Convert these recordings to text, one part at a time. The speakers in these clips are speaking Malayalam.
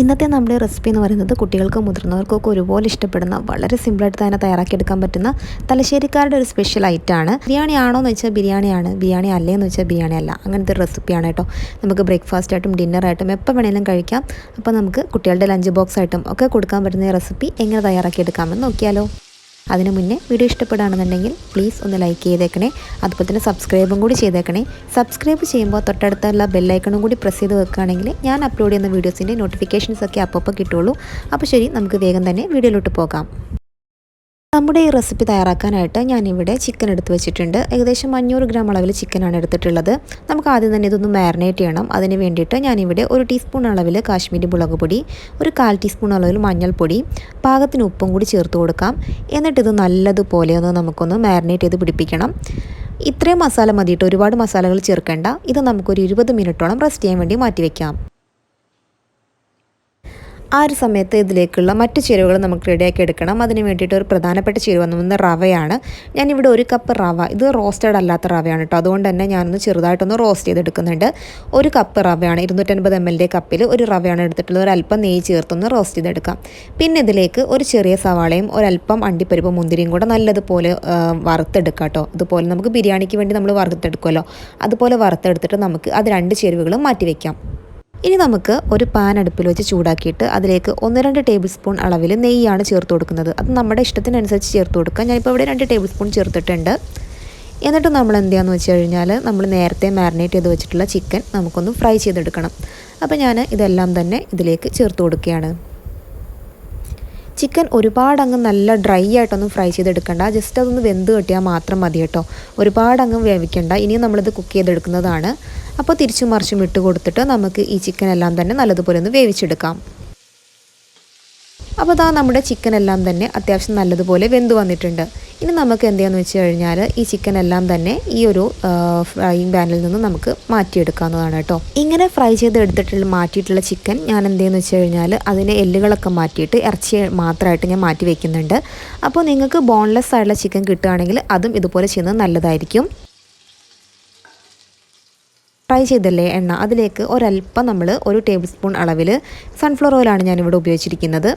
ഇന്നത്തെ നമ്മുടെ റെസിപ്പി എന്ന് പറയുന്നത് കുട്ടികൾക്കും മുതിർന്നവർക്കൊക്കെ ഒരുപോലെ ഇഷ്ടപ്പെടുന്ന വളരെ സിമ്പിളായിട്ട് തന്നെ തയ്യാറാക്കിയെടുക്കാൻ പറ്റുന്ന തലശ്ശേരിക്കാരുടെ ഒരു സ്പെഷ്യൽ ഐറ്റമാണ് ബിരിയാണി ആണോ എന്ന് വെച്ചാൽ ബിരിയാണിയാണ് ബിരിയാണി അല്ലേന്ന് വെച്ചാൽ ബിരിയാണി അല്ല. അങ്ങനത്തെ ഒരു റെസിപ്പിയാണ് കേട്ടോ. നമുക്ക് ബ്രേക്ക്ഫാസ്റ്റ് ആയിട്ടും ഡിന്നറായിട്ടും എപ്പോൾ വേണേലും കഴിക്കാം. അപ്പോൾ നമുക്ക് കുട്ടികളുടെ ലഞ്ച് ബോക്സ് ആയിട്ടും ഒക്കെ കൊടുക്കാൻ പറ്റുന്ന റെസിപ്പി എങ്ങനെ തയ്യാറാക്കിയെടുക്കാമെന്ന് നോക്കിയാലോ. അതിന് മുന്നേ വീഡിയോ ഇഷ്ടപ്പെടുകയാണെന്നുണ്ടെങ്കിൽ പ്ലീസ് ഒന്ന് ലൈക്ക് ചെയ്തേക്കണേ. അതുപോലെ തന്നെ സബ്സ്ക്രൈബും കൂടി ചെയ്തേക്കണേ. സബ്സ്ക്രൈബ് ചെയ്യുമ്പോൾ തൊട്ടടുത്തുള്ള ബെല്ലൈക്കണും കൂടി പ്രസ് ചെയ്ത് വെക്കുകയാണെങ്കിൽ ഞാൻ അപ്ലോഡ് ചെയ്യുന്ന വീഡിയോസിന്റെ നോട്ടിഫിക്കേഷൻസ് ഒക്കെ അപ്പോൾ കിട്ടുള്ളൂ അപ്പോൾ ശരി നമുക്ക് വേഗം തന്നെ വീഡിയോയിലോട്ട് പോകാം. നമ്മുടെ ഈ റെസിപ്പി തയ്യാറാക്കാനായിട്ട് ഞാനിവിടെ ചിക്കൻ എടുത്ത് വെച്ചിട്ടുണ്ട്. ഏകദേശം അഞ്ഞൂറ് ഗ്രാം അളവിൽ ചിക്കനാണ് എടുത്തിട്ടുള്ളത്. നമുക്ക് ആദ്യം തന്നെ ഇതൊന്ന് മാരിനേറ്റ് ചെയ്യണം. അതിന് വേണ്ടിയിട്ട് ഞാനിവിടെ ഒരു ടീസ്പൂൺ അളവിൽ കാശ്മീരി മുളക് പൊടി ഒരു കാൽ ടീസ്പൂൺ അളവിൽ മഞ്ഞൾപ്പൊടി പാകത്തിന് ഉപ്പും കൂടി ചേർത്ത് കൊടുക്കാം. എന്നിട്ട് ഇത് നല്ലതുപോലെ ഒന്ന് നമുക്കൊന്ന് മാരിനേറ്റ് ചെയ്ത് പിടിപ്പിക്കണം. ഇത്രയും മസാല മതിയിട്ട് ഒരുപാട് മസാലകൾ ചേർക്കേണ്ട. ഇത് നമുക്കൊരു ഇരുപത് മിനിറ്റോളം റെസ്റ്റ് ചെയ്യാൻ വേണ്ടി മാറ്റി വയ്ക്കാം ആ ഒരു സമയത്ത് ഇതിലേക്കുള്ള മറ്റു ചേരുവകൾ നമുക്ക് റെഡിയാക്കി എടുക്കണം. അതിന് വേണ്ടിയിട്ട് ഒരു പ്രധാനപ്പെട്ട ചേരുവ എന്ന് റവയാണ്. ഞാനിവിടെ ഒരു കപ്പ് റവ. ഇത് റോസ്റ്റഡ് അല്ലാത്ത റവയാണ് കേട്ടോ. അതുകൊണ്ട് തന്നെ ഞാനൊന്ന് ചെറുതായിട്ടൊന്ന് റോസ്റ്റ് ചെയ്തെടുക്കുന്നുണ്ട്. ഒരു കപ്പ് റവയാണ് ഇരുന്നൂറ്റൻപത് എം എൽ കപ്പിൽ ഒരു റവയാണ് എടുത്തിട്ടുള്ളത്. ഒരല്പം നെയ്യ് ചേർത്തൊന്ന് റോസ്റ്റ് ചെയ്തെടുക്കാം. പിന്നെ ഇതിലേക്ക് ഒരു ചെറിയ സവാളയും ഒരല്പം അണ്ടിപ്പരിപ്പ് മുന്തിരിയും കൂടെ നല്ലതുപോലെ വറുത്തെടുക്കാം കേട്ടോ. അതുപോലെ നമുക്ക് ബിരിയാണിക്ക് വേണ്ടി നമ്മൾ വറുത്തെടുക്കുമല്ലോ. അതുപോലെ വറുത്തെടുത്തിട്ട് നമുക്ക് അത് രണ്ട് ചേരുവകളും മാറ്റി വയ്ക്കാം ഇനി നമുക്ക് ഒരു പാൻ അടുപ്പിൽ വെച്ച് ചൂടാക്കിയിട്ട് അതിലേക്ക് ഒന്ന് രണ്ട് ടേബിൾ സ്പൂൺ അളവിൽ നെയ്യാണ് ചേർത്ത് കൊടുക്കുന്നത്. അത് നമ്മുടെ ഇഷ്ടത്തിനനുസരിച്ച് ചേർത്ത് കൊടുക്കുക ഞാനിപ്പോൾ ഇവിടെ രണ്ട് ടേബിൾ സ്പൂൺ ചേർത്തിട്ടുണ്ട്. എന്നിട്ട് നമ്മൾ എന്ത് ചെയ്യാന്ന് വെച്ച് കഴിഞ്ഞാൽ നമ്മൾ നേരത്തെ മാരിനേറ്റ് ചെയ്ത് വെച്ചിട്ടുള്ള ചിക്കൻ നമുക്കൊന്ന് ഫ്രൈ ചെയ്തെടുക്കണം. അപ്പോൾ ഞാൻ ഇതെല്ലാം തന്നെ ഇതിലേക്ക് ചേർത്ത് കൊടുക്കുകയാണ്. ചിക്കൻ ഒരുപാട് അങ്ങ് നല്ല ഡ്രൈ ആയിട്ടൊന്നും ഫ്രൈ ചെയ്തെടുക്കണ്ട. ജസ്റ്റ് അതൊന്ന് വെന്ത് കെട്ടിയാൽ മാത്രം മതി കേട്ടോ. ഒരുപാട് അങ്ങ് വേവിക്കണ്ട. ഇനിയും നമ്മളിത് കുക്ക് ചെയ്തെടുക്കുന്നതാണ്. അപ്പോൾ തിരിച്ചും മറിച്ചും ഇട്ട് കൊടുത്തിട്ട് നമുക്ക് ഈ ചിക്കൻ എല്ലാം തന്നെ നല്ലതുപോലെ ഒന്ന് വേവിച്ചെടുക്കാം. അപ്പോൾ അതാ നമ്മുടെ ചിക്കൻ എല്ലാം തന്നെ അത്യാവശ്യം നല്ലതുപോലെ വെന്ത് വന്നിട്ടുണ്ട്. ഇനി നമുക്ക് എന്തെയാന്ന് വെച്ച് കഴിഞ്ഞാൽ ഈ ചിക്കൻ എല്ലാം തന്നെ ഈ ഒരു ഫ്രൈയിങ് പാനിൽ നിന്ന് നമുക്ക് മാറ്റിയെടുക്കാവുന്നതാണ് കേട്ടോ. ഇങ്ങനെ ഫ്രൈ ചെയ്ത് എടുത്തിട്ടുള്ള മാറ്റിയിട്ടുള്ള ചിക്കൻ ഞാൻ എന്തെയെന്ന് വെച്ച് കഴിഞ്ഞാൽ അതിന്റെ എല്ലുകളൊക്കെ മാറ്റിയിട്ട് ഇറച്ചി മാത്രമായിട്ട് ഞാൻ മാറ്റി വെക്കുന്നുണ്ട്. അപ്പോൾ നിങ്ങൾക്ക് ബോൺലെസ് ആയിട്ടുള്ള ചിക്കൻ കിട്ടുകയാണെങ്കിൽ അതും ഇതുപോലെ ചെയ്യുന്നത് നല്ലതായിരിക്കും. ഫ്രൈ ചെയ്തല്ലേ എണ്ണ? അതിലേക്ക് ഒരല്പം നമ്മൾ ഒരു ടേബിൾ സ്പൂൺ അളവിൽ സൺഫ്ലവർ ഓയിലാണ് ഞാനിവിടെ ഉപയോഗിച്ചിരിക്കുന്നത്.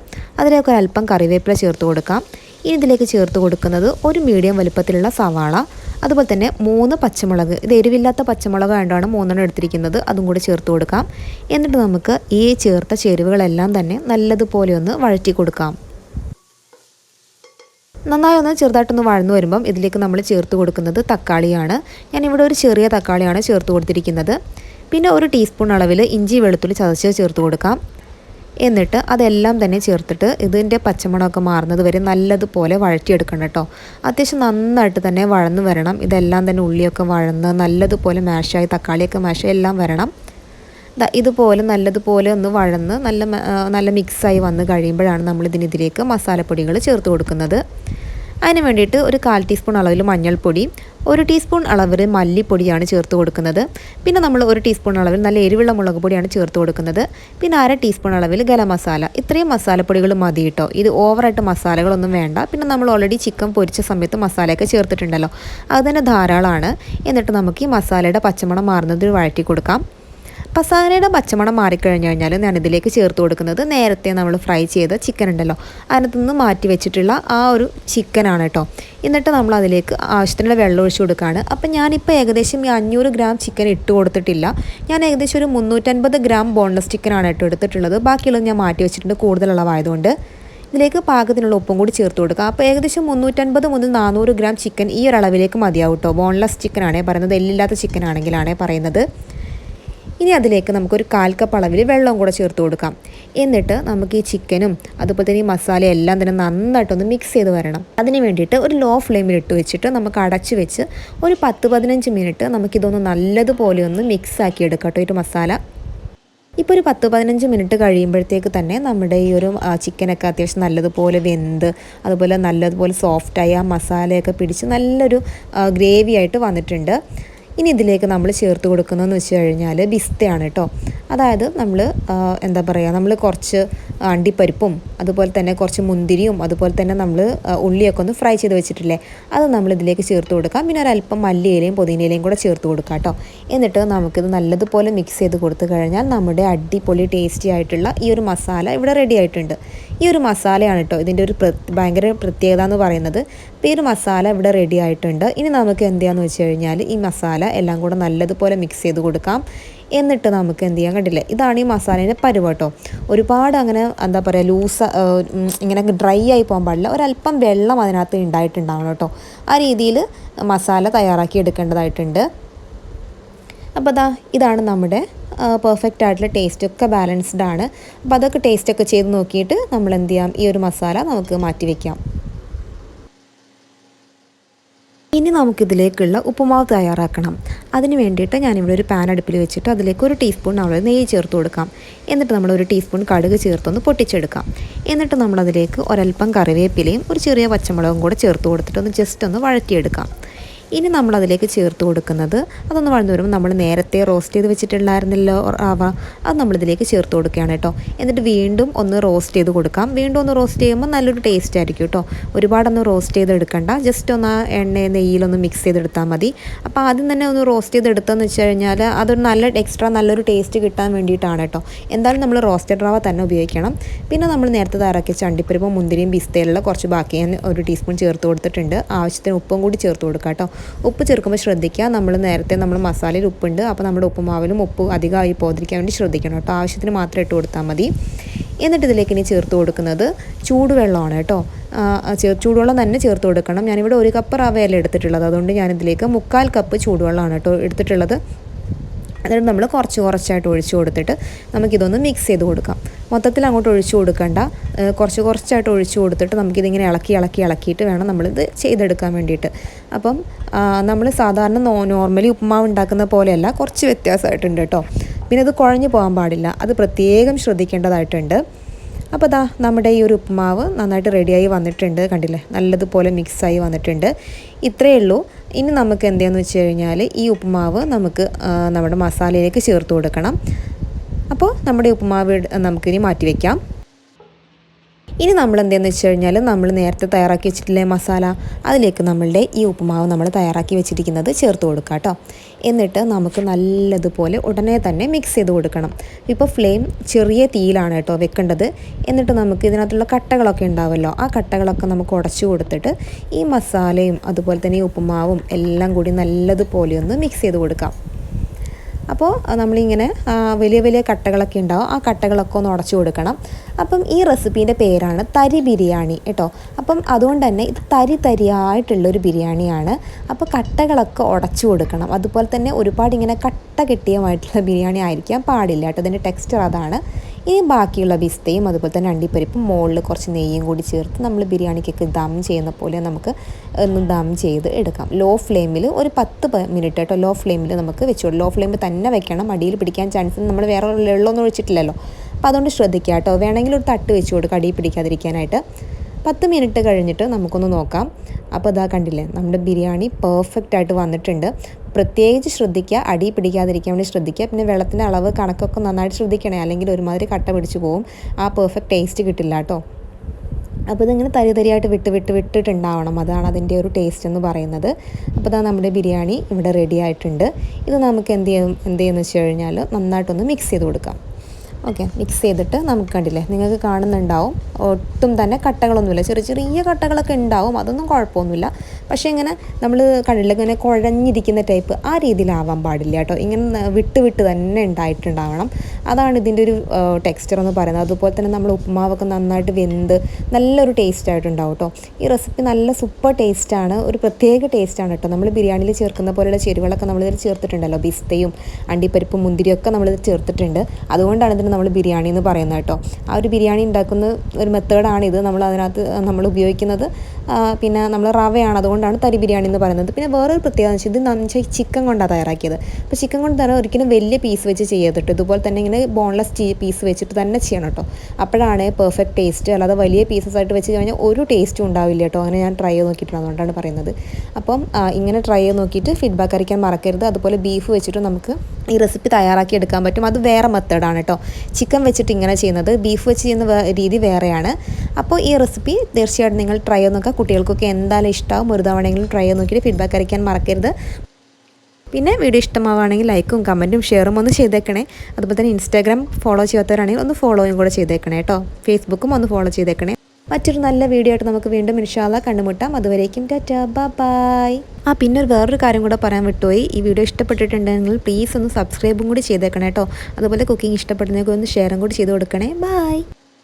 അതിലേക്ക് ഒരല്പം കറിവേപ്പില ചേർത്ത് കൊടുക്കാം. ഇനി ഇതിലേക്ക് ചേർത്ത് കൊടുക്കുന്നത് ഒരു മീഡിയം വലുപ്പത്തിലുള്ള സവാള അതുപോലെ തന്നെ മൂന്ന് പച്ചമുളക്. ഇത് എരിവില്ലാത്ത പച്ചമുളക് വേണ്ടാണ് മൂന്നെണ്ണം എടുത്തിരിക്കുന്നത്. അതും കൂടി ചേർത്ത് കൊടുക്കാം. എന്നിട്ട് നമുക്ക് ഈ ചേർത്ത ചേരുവകളെല്ലാം തന്നെ നല്ലതുപോലെ ഒന്ന് വഴറ്റി കൊടുക്കാം. നന്നായി ഒന്ന് ചെറുതായിട്ടൊന്ന് വഴന്നു വരുമ്പം ഇതിലേക്ക് നമ്മൾ ചേർത്ത് കൊടുക്കുന്നത് തക്കാളിയാണ്. ഞാൻ ഇവിടെ ഒരു ചെറിയ തക്കാളിയാണ് ചേർത്ത് കൊടുത്തിരിക്കുന്നത്. പിന്നെ ഒരു ടീസ്പൂൺ അളവിൽ ഇഞ്ചി വെളുത്തുള്ളി ചതച്ച് ചേർത്ത് കൊടുക്കാം. എന്നിട്ട് അതെല്ലാം തന്നെ ചേർത്തിട്ട് ഇതിന്റെ പച്ചമണമൊക്കെ മാറുന്നത് വരെ നല്ലതുപോലെ വഴറ്റിയെടുക്കണം കേട്ടോ. അത്യാവശ്യം നന്നായിട്ട് തന്നെ വഴന്നു വരണം. ഇതെല്ലാം തന്നെ ഉള്ളിയൊക്കെ വഴന്ന് നല്ലതുപോലെ മാഷായി തക്കാളിയൊക്കെ മാഷായി എല്ലാം വരണം. ഇതുപോലെ നല്ലതുപോലെ ഒന്ന് വഴന്ന് നല്ല നല്ല മിക്സായി വന്ന് കഴിയുമ്പോഴാണ് നമ്മൾ ഇതിനെതിരേക്ക് മസാലപ്പൊടികൾ ചേർത്ത് കൊടുക്കുന്നത്. അതിന് വേണ്ടിയിട്ട് ഒരു കാൽ ടീസ്പൂൺ അളവിൽ മഞ്ഞൾപ്പൊടി ഒരു ടീസ്പൂൺ അളവിൽ മല്ലിപ്പൊടിയാണ് ചേർത്ത് കൊടുക്കുന്നത്. പിന്നെ നമ്മൾ ഒരു ടീസ്പൂൺ അളവിൽ നല്ല എരിവുള്ള മുളക് പൊടിയാണ് ചേർത്ത് കൊടുക്കുന്നത്. പിന്നെ അര ടീസ്പൂൺ അളവിൽ ഗരം മസാല. ഇത്രയും മസാലപ്പൊടികൾ മതി കേട്ടോ. ഇത് ഓവറായിട്ട് മസാലകളൊന്നും വേണ്ട. പിന്നെ നമ്മൾ ഓൾറെഡി ചിക്കൻ പൊരിച്ച സമയത്ത് മസാലയൊക്കെ ചേർത്തിട്ടുണ്ടല്ലോ. അത് തന്നെ ധാരാളമാണ്. എന്നിട്ട് നമുക്ക് ഈ മസാലയുടെ പച്ചമണം മാറുന്നതിൽ വഴറ്റി കൊടുക്കാം. മസാലയുടെ പച്ചമണം മാറിക്കഴിഞ്ഞ് കഴിഞ്ഞാൽ ഞാൻ ഇതിലേക്ക് ചേർത്ത് കൊടുക്കുന്നത് നേരത്തെ നമ്മൾ ഫ്രൈ ചെയ്ത ചിക്കൻ ഉണ്ടല്ലോ അതിനകത്ത് നിന്ന് മാറ്റി വെച്ചിട്ടുള്ള ആ ഒരു ചിക്കനാണ് കേട്ടോ എന്നിട്ട് നമ്മൾ അതിലേക്ക് ആവശ്യത്തിനുള്ള വെള്ളം ഒഴിച്ച് കൊടുക്കുകയാണ് അപ്പം ഞാനിപ്പോൾ ഏകദേശം ഈ അഞ്ഞൂറ് ഗ്രാം ചിക്കൻ ഇട്ട് കൊടുത്തിട്ടില്ല. ഞാൻ ഏകദേശം ഒരു മുന്നൂറ്റൻപത് ഗ്രാം ബോൺലെസ് ചിക്കനാണ് കേട്ടോ എടുത്തിട്ടുള്ളത്. ബാക്കിയുള്ളത് ഞാൻ മാറ്റി വെച്ചിട്ടുണ്ട് കൂടുതൽ അളവായതുകൊണ്ട്. ഇതിലേക്ക് പാകത്തിനുള്ള ഉപ്പും കൂടി ചേർത്ത് കൊടുക്കുക അപ്പോൾ ഏകദേശം മുന്നൂറ്റൻപത് മുതൽ നാനൂറ് ഗ്രാം ചിക്കൻ ഈ ഒരു അളവിലേക്ക് മതിയാവും കേട്ടോ ബോൺലെസ് ചിക്കനാണേ പറയുന്നത്. എല്ലില്ലാത്ത ചിക്കൻ ആണെങ്കിലാണേ പറയുന്നത്. ഇനി അതിലേക്ക് നമുക്കൊരു കാൽ കപ്പ് അളവിൽ വെള്ളം കൂടെ ചേർത്ത് കൊടുക്കാം. എന്നിട്ട് നമുക്ക് ഈ ചിക്കനും അതുപോലെ തന്നെ ഈ മസാല എല്ലാം തന്നെ നന്നായിട്ടൊന്ന് മിക്സ് ചെയ്ത് വരണം. അതിന് വേണ്ടിയിട്ട് ഒരു ലോ ഫ്ലെയിമിൽ ഇട്ട് വെച്ചിട്ട് നമുക്ക് അടച്ച് വെച്ച് ഒരു പത്ത് പതിനഞ്ച് മിനിറ്റ് നമുക്കിതൊന്ന് നല്ലതുപോലെ ഒന്ന് മിക്സ് ആക്കി എടുക്കാം കേട്ടോ ഒരു മസാല ഇപ്പോൾ ഒരു പത്ത് പതിനഞ്ച് മിനിറ്റ് കഴിയുമ്പോഴത്തേക്ക് തന്നെ നമ്മുടെ ഈ ഒരു ചിക്കനൊക്കെ അത്യാവശ്യം നല്ലതുപോലെ വെന്ത് അതുപോലെ നല്ലതുപോലെ സോഫ്റ്റായി ആ മസാലയൊക്കെ പിടിച്ച് നല്ലൊരു ഗ്രേവി ആയിട്ട് വന്നിട്ടുണ്ട്. ഇനി ഇതിലേക്ക് നമ്മൾ ചേർത്ത് കൊടുക്കുന്നതെന്ന് വെച്ച് കഴിഞ്ഞാൽ ബിസ്തയാണ് കേട്ടോ അതായത് നമ്മൾ എന്താ പറയുക നമ്മൾ കുറച്ച് അണ്ടിപ്പരിപ്പും അതുപോലെ തന്നെ കുറച്ച് മുന്തിരിയും അതുപോലെ തന്നെ നമ്മൾ ഉള്ളിയൊക്കെ ഒന്ന് ഫ്രൈ ചെയ്ത് വെച്ചിട്ടില്ലേ അത് നമ്മൾ ഇതിലേക്ക് ചേർത്ത് കൊടുക്കാം. പിന്നെ ഒരല്പം മല്ലിയിലയും പുതിനയിലയും കൂടെ ചേർത്ത് കൊടുക്കാം കേട്ടോ എന്നിട്ട് നമുക്കിത് നല്ലതുപോലെ മിക്സ് ചെയ്ത് കൊടുത്തു കഴിഞ്ഞാൽ നമ്മുടെ അടിപൊളി ടേസ്റ്റി ആയിട്ടുള്ള ഈ ഒരു മസാല ഇവിടെ റെഡി ആയിട്ടുണ്ട്. ഈ ഒരു മസാലയാണ് കേട്ടോ ഇതിന്റെ ഒരു ഭയങ്കര പ്രത്യേകത എന്ന് പറയുന്നത്. അപ്പോൾ ഈ ഒരു മസാല ഇവിടെ റെഡി ആയിട്ടുണ്ട്. ഇനി നമുക്ക് എന്ത് ചെയ്യാന്ന് വെച്ച് കഴിഞ്ഞാൽ ഈ മസാല എല്ലാം കൂടെ നല്ലതുപോലെ മിക്സ് ചെയ്ത് കൊടുക്കാം. എന്നിട്ട് നമുക്ക് എന്ത് ചെയ്യാൻ കണ്ടില്ല? ഇതാണ് ഈ മസാലേന്റെ പരുവ് കേട്ടോ ഒരുപാട് അങ്ങനെ എന്താ പറയുക ലൂസ് ഇങ്ങനെ ഡ്രൈ ആയി പോകാൻ പാടില്ല. ഒരല്പം വെള്ളം അതിനകത്ത് ഉണ്ടായിട്ടുണ്ടാവണം കേട്ടോ ആ രീതിയിൽ മസാല തയ്യാറാക്കി എടുക്കേണ്ടതായിട്ടുണ്ട്. അപ്പോൾ അതാ ഇതാണ് നമ്മുടെ പെർഫെക്റ്റ് ആയിട്ടുള്ള ടേസ്റ്റ് ഒക്കെ ബാലൻസ്ഡ് ആണ്. അപ്പോൾ അതൊക്കെ ടേസ്റ്റ് ഒക്കെ ചെയ്ത് നോക്കിയിട്ട് നമ്മൾ എന്ത് ചെയ്യാം? ഈ ഒരു മസാല നമുക്ക് മാറ്റി വയ്ക്കാം ഇനി നമുക്കിതിലേക്കുള്ള ഉപ്പുമാവ് തയ്യാറാക്കണം. അതിന് വേണ്ടിയിട്ട് ഞാനിവിടെ ഒരു പാൻ അടുപ്പിൽ വെച്ചിട്ട് അതിലേക്ക് ഒരു ടീസ്പൂൺ നമ്മൾ നെയ്യ് ചേർത്ത് കൊടുക്കാം. എന്നിട്ട് നമ്മൾ ഒരു ടീസ്പൂൺ കടുക് ചേർത്തൊന്ന് പൊട്ടിച്ചെടുക്കാം. എന്നിട്ട് നമ്മളതിലേക്ക് ഒരൽപ്പം കറിവേപ്പിലയും ഒരു ചെറിയ പച്ചമുളകും കൂടെ ചേർത്ത് കൊടുത്തിട്ട് ഒന്ന് ജസ്റ്റ് ഒന്ന് വഴറ്റിയെടുക്കാം. ഇനി നമ്മൾ അതിലേക്ക് ചേർത്ത് കൊടുക്കുന്നത് അതൊന്ന് വളർന്നു വരുമ്പോൾ നമ്മൾ നേരത്തെ റോസ്റ്റ് ചെയ്ത് വെച്ചിട്ടുണ്ടായിരുന്നല്ലോ റവ. അത് നമ്മളിതിലേക്ക് ചേർത്ത് കൊടുക്കുകയാണ് കേട്ടോ. എന്നിട്ട് വീണ്ടും ഒന്ന് റോസ്റ്റ് ചെയ്ത് കൊടുക്കാം. വീണ്ടും ഒന്ന് റോസ്റ്റ് ചെയ്യുമ്പോൾ നല്ലൊരു ടേസ്റ്റ് ആയിരിക്കും കേട്ടോ. ഒരുപാടൊന്നും റോസ്റ്റ് ചെയ്ത് എടുക്കണ്ട. ജസ്റ്റ് ഒന്ന് എണ്ണ നെയ്യിലൊന്ന് മിക്സ് ചെയ്തെടുത്താൽ മതി. അപ്പോൾ ആദ്യം തന്നെ ഒന്ന് റോസ്റ്റ് ചെയ്തെടുത്തതെന്ന് വെച്ച് കഴിഞ്ഞാൽ അതൊരു നല്ല എക്സ്ട്രാ നല്ലൊരു ടേസ്റ്റ് കിട്ടാൻ വേണ്ടിയിട്ടാണ് കേട്ടോ. എന്തായാലും നമ്മൾ റോസ്റ്റഡ് റവ തന്നെ ഉപയോഗിക്കണം. പിന്നെ നമ്മൾ നേരത്തെ തയ്യാറാക്കിയ ചണ്ടിപ്പരിപ്പും മുന്തിരിയും പിസ്തയിലുള്ള കുറച്ച് ബാക്കി ഒരു ടീസ്പൂൺ ചേർത്ത് കൊടുത്തിട്ടുണ്ട്. ആവശ്യത്തിന് ഉപ്പും കൂടി ചേർത്ത് കൊടുക്കാം കേട്ടോ. ഉപ്പ് ചേർക്കുമ്പോൾ ശ്രദ്ധിക്കുക. നമ്മൾ നേരത്തെ നമ്മൾ മസാലയിൽ ഉപ്പുണ്ട്. അപ്പോൾ നമ്മുടെ ഉപ്പുമാവിലും ഉപ്പ് അധികമായി പോതിരിക്കാൻ വേണ്ടി ശ്രദ്ധിക്കണം കേട്ടോ. ആവശ്യത്തിന് മാത്രം ഇട്ട് കൊടുത്താൽ മതി. എന്നിട്ട് ഇതിലേക്ക് ഇനി ചേർത്ത് കൊടുക്കുന്നത് ചൂടുവെള്ളമാണ് കേട്ടോ. ചൂടുവെള്ളം തന്നെ ചേർത്ത് കൊടുക്കണം. ഞാനിവിടെ ഒരു കപ്പ് റവയല്ല എടുത്തിട്ടുള്ളത്. അതുകൊണ്ട് ഞാനിതിലേക്ക് മുക്കാൽ കപ്പ് ചൂടുവെള്ളമാണ് കേട്ടോ എടുത്തിട്ടുള്ളത്. എന്നിട്ട് നമ്മൾ കുറച്ച് കുറച്ചായിട്ട് ഒഴിച്ചു കൊടുത്തിട്ട് നമുക്കിതൊന്ന് മിക്സ് ചെയ്ത് കൊടുക്കാം. മൊത്തത്തിൽ അങ്ങോട്ട് ഒഴിച്ചു കൊടുക്കേണ്ട. കുറച്ച് കുറച്ചായിട്ട് ഒഴിച്ചു കൊടുത്തിട്ട് നമുക്കിതിങ്ങനെ ഇളക്കി ഇളക്കി ഇളക്കിയിട്ട് വേണം നമ്മളിത് ചെയ്തെടുക്കാൻ വേണ്ടിയിട്ട്. അപ്പം നമ്മൾ സാധാരണ നോർമലി ഉപ്പുമാവ് ഉണ്ടാക്കുന്ന പോലെയല്ല കുറച്ച് വ്യത്യാസമായിട്ടുണ്ട് കേട്ടോ. പിന്നെ അത് കുഴഞ്ഞു പോകാൻ പാടില്ല. അത് പ്രത്യേകം ശ്രദ്ധിക്കേണ്ടതായിട്ടുണ്ട്. അപ്പോൾ ദാ നമ്മുടെ ഈ ഒരു ഉപ്പുമാവ് നന്നായിട്ട് റെഡിയായി വന്നിട്ടുണ്ട്. കണ്ടില്ലേ? നല്ലതുപോലെ മിക്സായി വന്നിട്ടുണ്ട്. ഇത്രയേ ഉള്ളൂ. ഇനി നമുക്ക് എന്താണെന്ന് വെച്ച് കഴിഞ്ഞാൽ ഈ ഉപ്പുമാവ് നമുക്ക് നമ്മുടെ മസാലയിലേക്ക് ചേർത്ത് കൊടുക്കണം. അപ്പോൾ നമ്മുടെ ഉപ്പുമാവ് നമുക്കിനി മാറ്റി വയ്ക്കാം ഇനി നമ്മൾ എന്തെന്ന് വെച്ച് കഴിഞ്ഞാൽ നമ്മൾ നേരത്തെ തയ്യാറാക്കി വെച്ചിട്ടില്ലേ മസാല? അതിലേക്ക് നമ്മളുടെ ഈ ഉപ്പുമാവ് നമ്മൾ തയ്യാറാക്കി വെച്ചിരിക്കുന്നത് ചേർത്ത് കൊടുക്കുക കേട്ടോ. എന്നിട്ട് നമുക്ക് നല്ലതുപോലെ ഉടനെ തന്നെ മിക്സ് ചെയ്ത് കൊടുക്കണം. ഇപ്പോൾ ഫ്ലെയിം ചെറിയ തീയിലാണ് കേട്ടോ വെക്കേണ്ടത്. എന്നിട്ട് നമുക്ക് ഇതിനകത്തുള്ള കട്ടകളൊക്കെ ഉണ്ടാവുമല്ലോ ആ കട്ടകളൊക്കെ നമുക്ക് ഉടച്ചു കൊടുത്തിട്ട് ഈ മസാലയും അതുപോലെ തന്നെ ഈ ഉപ്പുമാവും എല്ലാം കൂടി നല്ലതുപോലെ ഒന്ന് മിക്സ് ചെയ്ത് കൊടുക്കാം. അപ്പോൾ നമ്മളിങ്ങനെ വലിയ വലിയ കട്ടകളൊക്കെ ഉണ്ടാവും. ആ കട്ടകളൊക്കെ ഒന്ന് ഉടച്ചു കൊടുക്കണം. അപ്പം ഈ റെസിപ്പീന്റെ പേരാണ് തരി ബിരിയാണി കേട്ടോ. അപ്പം അതുകൊണ്ട് തന്നെ ഇത് തരി തരിയായിട്ടുള്ളൊരു ബിരിയാണിയാണ്. അപ്പോൾ കട്ടകളൊക്കെ ഉടച്ചു കൊടുക്കണം. അതുപോലെ തന്നെ ഒരുപാട് ഇങ്ങനെ കട്ട കെട്ടിയമായിട്ടുള്ള ബിരിയാണി ആയിരിക്കാൻ പാടില്ല കേട്ടോ. അതിന്റെ ടെക്സ്ചർ അതാണ്. ഇനി ബാക്കിയുള്ള ബിസ്തയും അതുപോലെ തന്നെ അണ്ടിപ്പരിപ്പും മുകളിൽ കുറച്ച് നെയ്യും കൂടി ചേർത്ത് നമ്മൾ ബിരിയാണിക്കൊക്കെ ദം ചെയ്യുന്ന പോലെ നമുക്ക് ഒന്ന് ദം ചെയ്ത് എടുക്കാം. ലോ ഫ്ലെയിമിൽ ഒരു പത്ത് മിനിറ്റ് കേട്ടോ ലോ ഫ്ലെയിമിൽ നമുക്ക് വെച്ചോളൂ. ലോ ഫ്ലെയിമിൽ തന്നെ വെക്കണം. അടിയിൽ പിടിക്കാൻ ചാൻസ് നമ്മൾ വേറെ വെള്ളമൊന്നും ഒഴിച്ചിട്ടില്ലല്ലോ. അപ്പോൾ അതുകൊണ്ട് ശ്രദ്ധിക്കുക കേട്ടോ. വേണമെങ്കിൽ ഒരു തട്ട് വെച്ച് കൊടുക്കുക അടിയിൽ പിടിക്കാതിരിക്കാനായിട്ട്. പത്ത് മിനിറ്റ് കഴിഞ്ഞിട്ട് നമുക്കൊന്ന് നോക്കാം. അപ്പോൾ ഇതാ കണ്ടില്ലേ നമ്മുടെ ബിരിയാണി പെർഫെക്റ്റ് ആയിട്ട് വന്നിട്ടുണ്ട്. പ്രത്യേകിച്ച് ശ്രദ്ധിക്കുക അടി പിടിക്കാതിരിക്കാൻ വേണ്ടി ശ്രദ്ധിക്കുക. പിന്നെ വെള്ളത്തിന്റെ അളവ് കണക്കൊക്കെ നന്നായിട്ട് ശ്രദ്ധിക്കണേ. അല്ലെങ്കിൽ ഒരുമാതിരി കട്ട പിടിച്ചു പോകും ആ പെർഫെക്റ്റ് ടേസ്റ്റ് കിട്ടില്ല കേട്ടോ. അപ്പോൾ ഇതിങ്ങനെ തരി തരിയായിട്ട് വിട്ട് വിട്ട് വിട്ടിട്ടുണ്ടാവണം. അതാണ് അതിന്റെ ഒരു ടേസ്റ്റ് എന്ന് പറയുന്നത്. അപ്പോൾ ഇതാ നമ്മുടെ ബിരിയാണി ഇവിടെ റെഡി ആയിട്ടുണ്ട്. ഇത് നമുക്ക് എന്ത് ചെയ്യും എന്ത് ചെയ്യുമെന്ന് വെച്ച് കഴിഞ്ഞാൽ നന്നായിട്ടൊന്ന് മിക്സ് ചെയ്ത് കൊടുക്കാം. ഓക്കെ മിക്സ് ചെയ്തിട്ട് നമുക്ക് കണ്ടില്ലേ? നിങ്ങൾക്ക് കാണുന്നുണ്ടാവും. ഒട്ടും തന്നെ കട്ടകളൊന്നുമില്ല. ചെറിയ ചെറിയ കട്ടകളൊക്കെ ഉണ്ടാവും. അതൊന്നും കുഴപ്പമൊന്നുമില്ല. പക്ഷേ ഇങ്ങനെ നമ്മൾ കണ്ടില്ല ഇങ്ങനെ കുഴഞ്ഞിരിക്കുന്ന ടൈപ്പ് ആ രീതിയിലാവാൻ പാടില്ല കേട്ടോ. ഇങ്ങനെ വിട്ട് വിട്ട് തന്നെ ഉണ്ടായിട്ടുണ്ടാവണം. അതാണ് ഇതിന്റെ ഒരു ടെക്സ്ചർ എന്ന് പറയുന്നത്. അതുപോലെ തന്നെ നമ്മൾ ഉപ്പുമാവൊക്കെ നന്നായിട്ട് വെന്ത് നല്ലൊരു ടേസ്റ്റ് ആയിട്ടുണ്ടാവും കേട്ടോ. ഈ റെസിപ്പി നല്ല സൂപ്പർ ടേസ്റ്റാണ് ഒരു പ്രത്യേക ടേസ്റ്റാണ് കേട്ടോ. നമ്മൾ ബിരിയാണിയിൽ ചേർക്കുന്ന പോലെയുള്ള ചേരുവകളൊക്കെ നമ്മളിതിൽ ചേർത്തിട്ടുണ്ടല്ലോ. ബിസ്തയും അണ്ടിപ്പരിപ്പും മുന്തിരിയൊക്കെ നമ്മളിത് ചേർത്തിട്ടുണ്ട്. അതുകൊണ്ടാണ് ഇതിന് അതുകൊണ്ടാണ് നമ്മൾ ബിരിയാണി എന്ന് പറയുന്നത് കേട്ടോ. ആ ഒരു ബിരിയാണി ഉണ്ടാക്കുന്ന ഒരു മെത്തേഡാണിത് നമ്മൾ അതിനകത്ത് നമ്മൾ ഉപയോഗിക്കുന്നത്. പിന്നെ നമ്മൾ റവയാണ്. അതുകൊണ്ടാണ് തരി ബിരിയാണി എന്ന് പറയുന്നത്. പിന്നെ വേറൊരു പ്രത്യേകത വെച്ചാൽ ഇത് എന്ന് ചിക്കൻ കൊണ്ടാണ് തയ്യാറാക്കിയത്. അപ്പോൾ ചിക്കൻ കൊണ്ട് തന്നെ ഒരിക്കലും വലിയ പീസ് വെച്ച് ചെയ്യരുത് കേട്ടോ. ഇതുപോലെ തന്നെ ഇങ്ങനെ ബോൺലെസ് പീസ് വെച്ചിട്ട് തന്നെ ചെയ്യണം കേട്ടോ. അപ്പോഴാണ് പെർഫെക്റ്റ് ടേസ്റ്റ് അല്ലാതെ വലിയ പീസസ് ആയിട്ട് വെച്ച് കഴിഞ്ഞാൽ ഒരു ടേസ്റ്റും ഉണ്ടാവില്ല കേട്ടോ. അങ്ങനെ ഞാൻ ട്രൈ ചെയ്ത് നോക്കിയിട്ടുണ്ട്. അതുകൊണ്ടാണ് പറയുന്നത്. അപ്പം ഇങ്ങനെ ട്രൈ ചെയ്ത് നോക്കിയിട്ട് ഫീഡ്ബാക്ക് അറിയിക്കാൻ മറക്കരുത്. അതുപോലെ ബീഫ് വെച്ചിട്ട് നമുക്ക് ഈ റെസിപ്പി തയ്യാറാക്കി എടുക്കാൻ പറ്റും. അത് വേറെ മെത്തേഡാണ് കേട്ടോ ചിക്കൻ വെച്ചിട്ട് ഇങ്ങനെ ചെയ്യുന്നത്. ബീഫ് വെച്ച് ചെയ്യുന്ന രീതി വേറെയാണ്. അപ്പോൾ ഈ റെസിപ്പി തീർച്ചയായിട്ടും നിങ്ങൾ ട്രൈ ചെയ്ത് നോക്കുക. കുട്ടികൾക്കൊക്കെ എന്തായാലും ഇഷ്ടമാവും ഒരു തവണയെങ്കിലും ട്രൈ ചെയ്ത് നോക്കിയിട്ട് ഫീഡ്ബാക്ക് അറിയിക്കാൻ മറക്കരുത്. പിന്നെ വീഡിയോ ഇഷ്ടമാവുകയാണെങ്കിൽ ലൈക്കും കമന്റും ഷെയറും ഒന്ന് ചെയ്തേക്കണേ. അതുപോലെ തന്നെ ഇൻസ്റ്റാഗ്രാം ഫോളോ ചെയ്യാത്തവരാണെങ്കിൽ ഒന്ന് ഫോളോയും കൂടെ ചെയ്തേക്കണേ കേട്ടോ ഫേസ്ബുക്കും ഒന്ന് ഫോളോ ചെയ്തേക്കണേ. മറ്റൊരു നല്ല വീഡിയോ ആയിട്ട് നമുക്ക് വീണ്ടും ഇൻഷാല്ല കണ്ടുമുട്ടാം. അതുവരേക്കും ടാറ്റ. ബായ് ആ പിന്നെ ഒരു വേറൊരു കാര്യം കൂടെ പറയാൻ വിട്ടുപോയി. ഈ വീഡിയോ ഇഷ്ടപ്പെട്ടിട്ടുണ്ടെങ്കിൽ പ്ലീസ് ഒന്ന് സബ്സ്ക്രൈബും കൂടി ചെയ്തേക്കണേ കേട്ടോ അതുപോലെ കുക്കിംഗ് ഇഷ്ടപ്പെടുന്നെങ്കിൽ ഒന്ന് ഷെയറും കൂടി ചെയ്ത് കൊടുക്കണേ. ബൈ